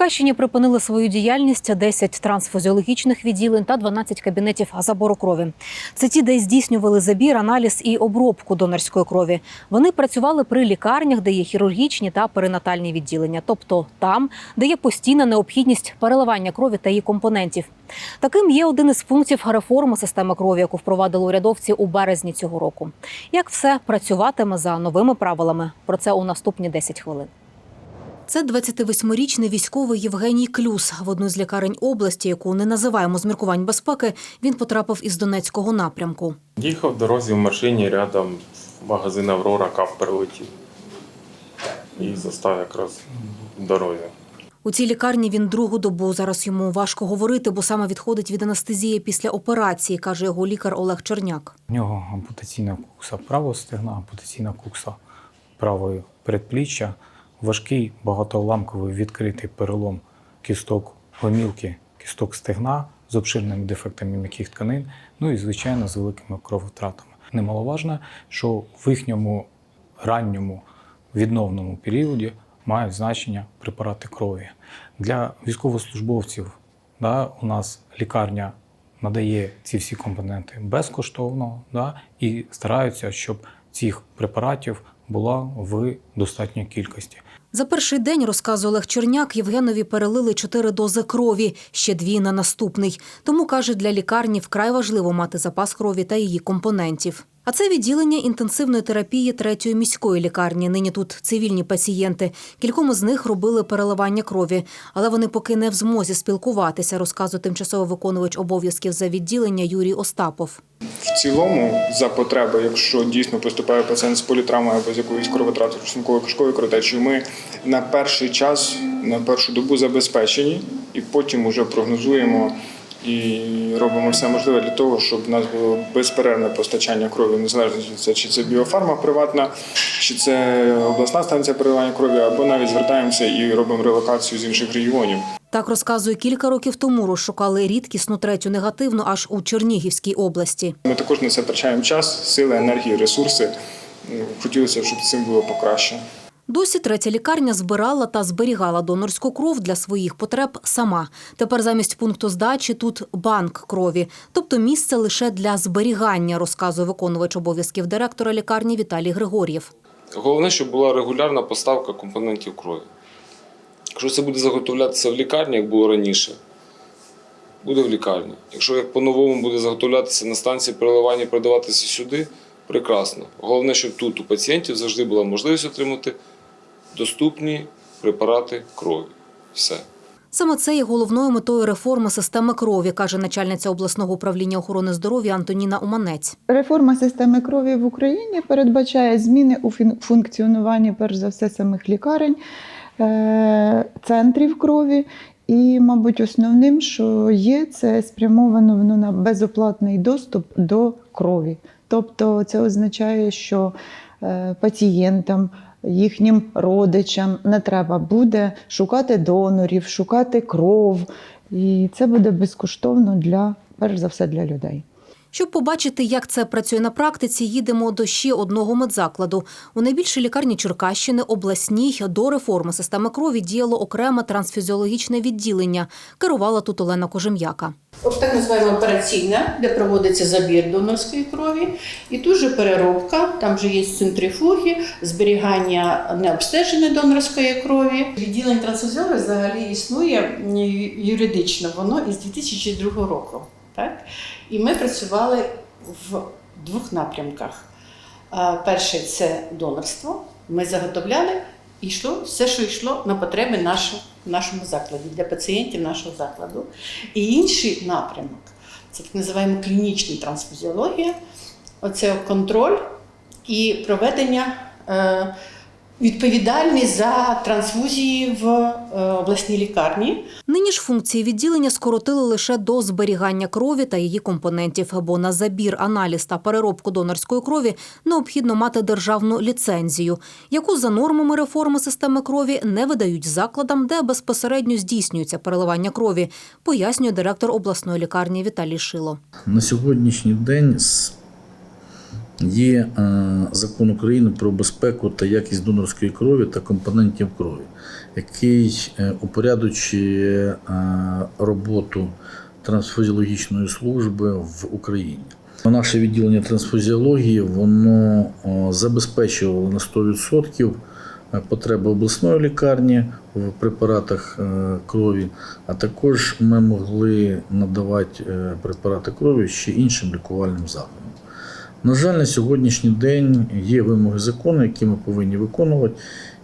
Черкащині припинили свою діяльність 10 трансфузіологічних відділень та 12 кабінетів забору крові. Це ті, де здійснювали забір, аналіз і обробку донорської крові. Вони працювали при лікарнях, де є хірургічні та перинатальні відділення, тобто там, де є постійна необхідність переливання крові та її компонентів. Таким є один із пунктів реформи системи крові, яку впровадили урядовці у березні цього року. Як все працюватиме за новими правилами? Про це у наступні 10 хвилин. Це 28-річний військовий Євгеній Клюс. В одну з лікарень області, яку не називаємо з міркувань безпеки, він потрапив із Донецького напрямку. Їхав в дорозі в машині рядом магазин Аврора, кап прилетів. І застав якраз в дорозі. У цій лікарні він другу добу. Зараз йому важко говорити, бо саме відходить від анестезії після операції, каже його лікар Олег Черняк. У нього ампутаційна кукса правого стегна, ампутаційна кукса правої передпліччя, важкий багатоуламковий відкритий перелом кісток гомілки, кісток стегна з обширними дефектами м'яких тканин, ну і, звичайно, з великими крововтратами. Немаловажно, що в їхньому ранньому відновному періоді мають значення препарати крові. Для військовослужбовців да, у нас лікарня надає ці всі компоненти безкоштовно да, і стараються, щоб цих препаратів була в достатній кількості. За перший день, розказує Олег Черняк, Євгенові перелили чотири дози крові, ще дві на наступний. Тому каже, для лікарні вкрай важливо мати запас крові та її компонентів. А це відділення інтенсивної терапії третьої міської лікарні. Нині тут цивільні пацієнти. Кільком з них робили переливання крові, але вони поки не в змозі спілкуватися, розказує тимчасово виконувач обов'язків за відділення Юрій Остапов. В цілому, за потреби, якщо дійсно поступає пацієнт з політравмою або з якоюсь кровотратою шлункової кишкової кровотечею, ми на перший час, на першу добу забезпечені, і потім вже прогнозуємо і робимо все можливе для того, щоб в нас було безперервне постачання крові, незалежно від це, чи це біофарма приватна, чи це обласна станція переливання крові, або навіть звертаємося і робимо релокацію з інших регіонів. Так розказує, кілька років тому розшукали рідкісну третю негативну аж у Чернігівській області. Ми також на це втрачаємо час, сили, енергії, ресурси. Хотілося б, щоб цим було покраще. Досі третя лікарня збирала та зберігала донорську кров для своїх потреб сама. Тепер замість пункту здачі тут банк крові, тобто місце лише для зберігання, розказує виконувач обов'язків директора лікарні Віталій Григор'єв. Головне, щоб була регулярна поставка компонентів крові. Якщо це буде заготовлятися в лікарні, як було раніше, буде в лікарні. Якщо як по-новому буде заготовлятися на станції переливання і передаватися сюди, прекрасно. Головне, щоб тут у пацієнтів завжди була можливість отримати доступні препарати крові. Все. Саме це є головною метою реформи системи крові, каже начальниця обласного управління охорони здоров'я Антоніна Уманець. Реформа системи крові в Україні передбачає зміни у функціонуванні, перш за все, самих лікарень, е, центрів крові. І, мабуть, основним, що є, це спрямовано воно на безоплатний доступ до крові. Тобто, це означає, що е, пацієнтам, їхнім родичам не треба буде шукати донорів, шукати кров. І це буде безкоштовно для, перш за все, для людей. Щоб побачити, як це працює на практиці, їдемо до ще одного медзакладу. У найбільшій лікарні Черкащини обласній до реформи системи крові діяло окреме трансфізіологічне відділення. Керувала тут Олена Кожем'яка. Об так називаємо операційна, де проводиться забір донорської крові, і тут же переробка, там же є центрифуги, зберігання необстеженої донорської крові. Відділення трансфузіології взагалі існує юридично, воно із 2002 року. Так? І ми працювали в двох напрямках. Перший це донорство. Ми заготовляли і йшло все, що йшло на потреби нашого, нашому закладі, для пацієнтів нашого закладу. І інший напрямок це так називаємо клінічна трансфузіологія. Оце контроль і проведення е, відповідальний за трансфузії в е, обласній лікарні. Нині ж функції відділення скоротили лише до зберігання крові та її компонентів, бо на забір, аналіз та переробку донорської крові необхідно мати державну ліцензію, яку за нормами реформи системи крові не видають закладам, де безпосередньо здійснюється переливання крові, пояснює директор обласної лікарні Віталій Шило. На сьогоднішній день с- є е, закон України про безпеку та якість донорської крові та компонентів крові, який е, упорядочує е, роботу трансфузіологічної служби в Україні. Наше відділення трансфузіології воно забезпечувало на 100% потреби обласної лікарні в препаратах крові, а також ми могли надавати препарати крові ще іншим лікувальним закладам. На жаль, на сьогоднішній день є вимоги закону, які ми повинні виконувати.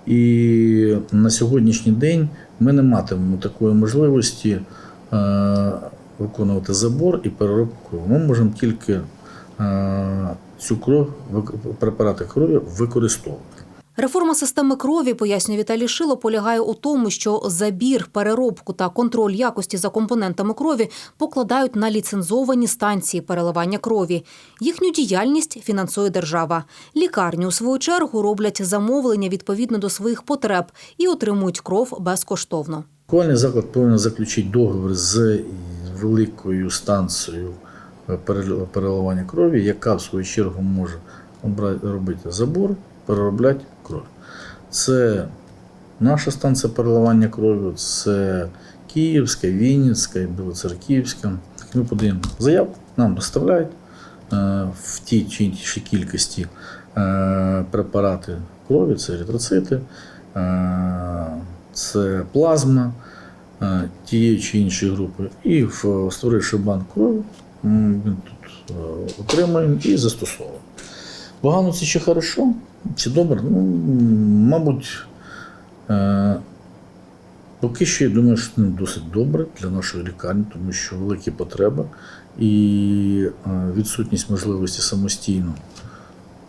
І на сьогоднішній день ми не матимемо такої можливості е, виконувати забор і переробку крові. Ми можемо тільки е, цю кров, препарати крові використовувати. Реформа системи крові, пояснює Віталій Шило, полягає у тому, що забір, переробку та контроль якості за компонентами крові покладають на ліцензовані станції переливання крові. Їхню діяльність фінансує держава. Лікарні, у свою чергу, роблять замовлення відповідно до своїх потреб і отримують кров безкоштовно. Лікувальний заклад повинен заключити договір з великою станцією переливання крові, яка в свою чергу може робити забор, переробляти. Це наша станція переливання крові, це Київська, Вінницька, Білоцерківська. Ми подаємо заявку, нам доставляють е, в тій чи іншій кількості е, препарати крові, це еритроцити, е, це плазма тієї чи іншої групи. І в- створивши банк крові, м, він тут отримуємо і застосовуємо. Погано це чи хорошо, чи добре? Ну, мабуть, е, поки що я думаю, що не досить добре для нашої лікарні, тому що великі потреби і е, відсутність можливості самостійно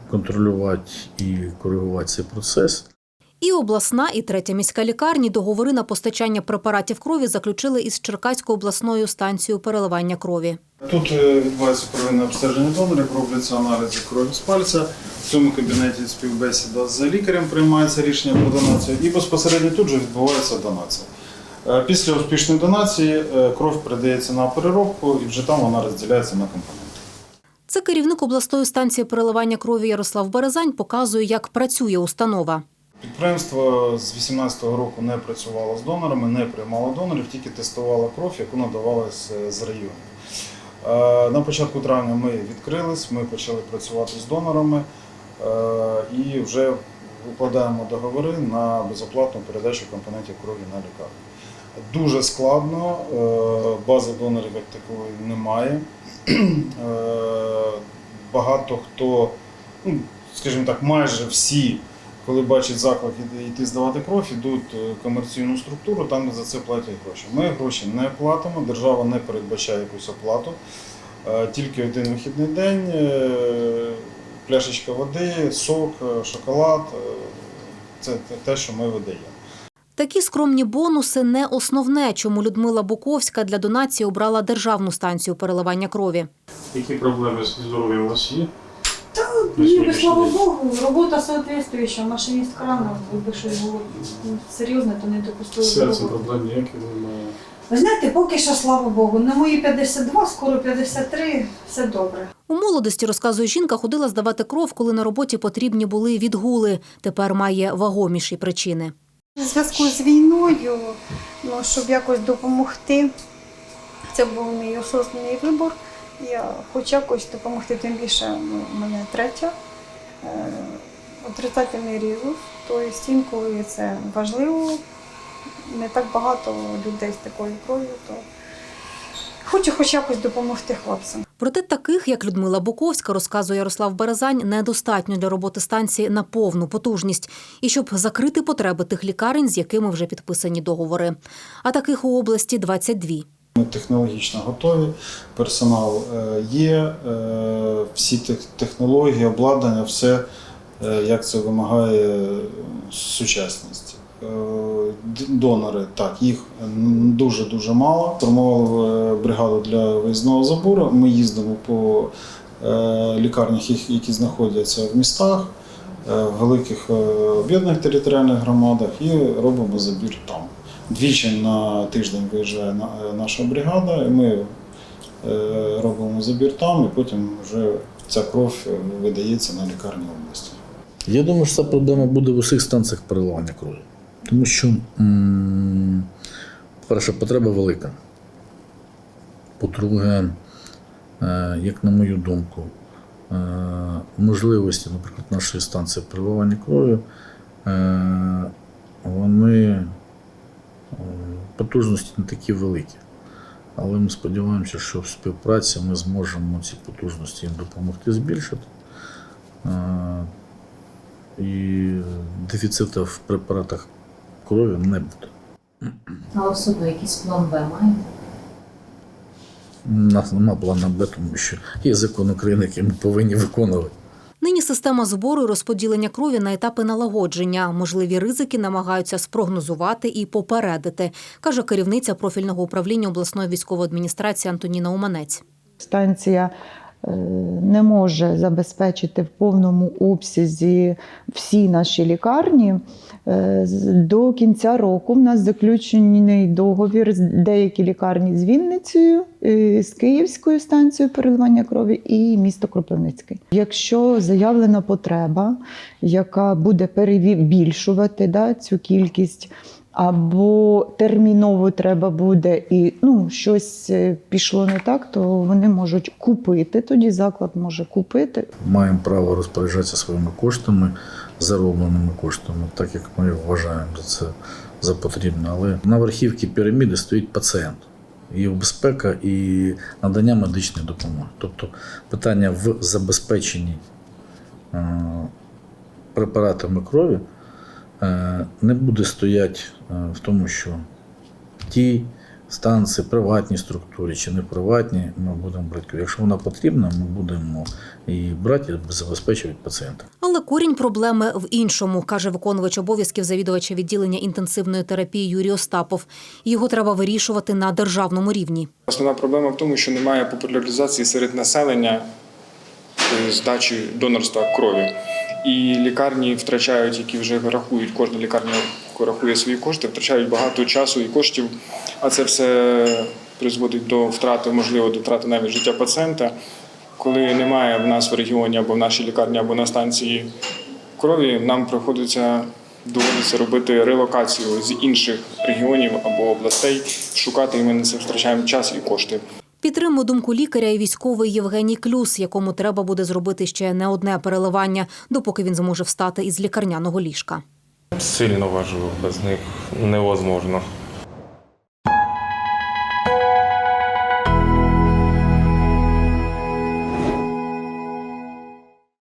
контролювати і коригувати цей процес. І обласна, і третя міська лікарні договори на постачання препаратів крові заключили із Черкаською обласною станцією переливання крові. Тут е, відбувається первинне обстеження донорів, робляться аналізи крові з пальця. В цьому кабінеті співбесіда з лікарем приймається рішення про донацію і безпосередньо тут же відбувається донація. Е, Після успішної донації е, кров передається на переробку і вже там вона розділяється на компоненти. Це керівник обласної станції переливання крові Ярослав Березань показує, як працює установа. Підприємство з 2018 року не працювало з донорами, не приймало донорів, тільки тестувало кров, яку надавали з, району. Е, На початку травня ми відкрились, ми почали працювати з донорами е, і вже укладаємо договори на безоплатну передачу компонентів крові на лікарню. Дуже складно, е, бази донорів як такої немає. Багато хто, ну, скажімо так, майже всі коли бачать заклик йти здавати кров, йдуть е, в комерційну структуру, там за це платять гроші. Ми гроші не платимо, держава не передбачає якусь оплату. Е, Тільки один вихідний день, е, пляшечка води, сок, шоколад це те- те, що ми видаємо. Такі скромні бонуси не основне, чому Людмила Буковська для донації обрала державну станцію переливання крові. Які проблеми з здоров'ям у вас є? Ніби, слава Богу, робота соответствуюча, машиніст крана, якби щось було ну, серйозне, то не допустили до Серцем роботи. проблем ніяких немає. Ви знаєте, поки що, слава Богу, на мої 52, скоро 53, все добре. У молодості, розказує жінка, ходила здавати кров, коли на роботі потрібні були відгули. Тепер має вагоміші причини. У зв'язку з війною, ну, щоб якось допомогти, це був мій осознаний вибор. Я хочу якось допомогти, тим більше ну, в мене третя. Е, отрицательний різус, тобто інколи це важливо. Не так багато людей з такою кров'ю, то хочу хоч якось допомогти хлопцям. Проте таких, як Людмила Буковська, розказує Ярослав Березань, недостатньо для роботи станції на повну потужність і щоб закрити потреби тих лікарень, з якими вже підписані договори. А таких у області 22. Ми технологічно готові, персонал е, є, е, всі технології, обладнання, все е, як це вимагає сучасність. Донори, так, їх дуже-дуже мало. Формували бригаду для виїзного забору. Ми їздимо по лікарнях, які знаходяться в містах, в великих об'єднаних територіальних громадах і робимо забір там. Двічі на тиждень виїжджає е, наша бригада, і ми е, робимо забір там, і потім вже ця кров е, видається на лікарні області. Я думаю, що ця проблема буде в усіх станціях переливання крові. Тому що, по-перше, потреба велика. По-друге, як на мою думку, можливості, наприклад, нашої станції переливання крові, вони потужності не такі великі. Але ми сподіваємося, що в співпраці ми зможемо ці потужності їм допомогти збільшити. І дефіциту в препаратах крові не буде. А особливо якийсь план Б маєте? У нас немає плану Б, тому що є закон України, який ми повинні виконувати. Нині система збору і розподілення крові на етапи налагодження. Можливі ризики намагаються спрогнозувати і попередити, каже керівниця профільного управління обласної військової адміністрації Антоніна Уманець. Станція не може забезпечити в повному обсязі всі наші лікарні. Е, До кінця року в нас заключений договір з деякі лікарні з Вінницею, е, з Київською станцією переливання крові і місто Кропивницький. Якщо заявлена потреба, яка буде перебільшувати да, цю кількість, або терміново треба буде і ну, щось е, пішло не так, то вони можуть купити. Тоді заклад може купити. Маємо право розпоряджатися своїми коштами, заробленими коштами, так як ми вважаємо за це за потрібне. Але на верхівці піраміди стоїть пацієнт. Його безпека і надання медичної допомоги. Тобто питання в забезпеченні е, препаратами крові не буде стояти е, в тому, що ті станції, приватні структури чи не приватні, ми будемо брати. Якщо вона потрібна, ми будемо її брати і забезпечувати пацієнта. Але корінь проблеми в іншому, каже виконувач обов'язків завідувача відділення інтенсивної терапії Юрій Остапов. Його треба вирішувати на державному рівні. Основна проблема в тому, що немає популяризації серед населення е, здачі донорства крові. І лікарні втрачають, які вже рахують, кожна лікарня рахує свої кошти, втрачають багато часу і коштів, а це все призводить до втрати, можливо, до втрати навіть життя пацієнта. Коли немає в нас в регіоні або в нашій лікарні, або на станції крові, нам приходиться доводиться робити релокацію з інших регіонів або областей, шукати і ми на це втрачаємо час і кошти. Підтримує думку лікаря і військовий Євгеній Клюс, якому треба буде зробити ще не одне переливання, допоки він зможе встати із лікарняного ліжка. Сильно важливо, без них невозможно.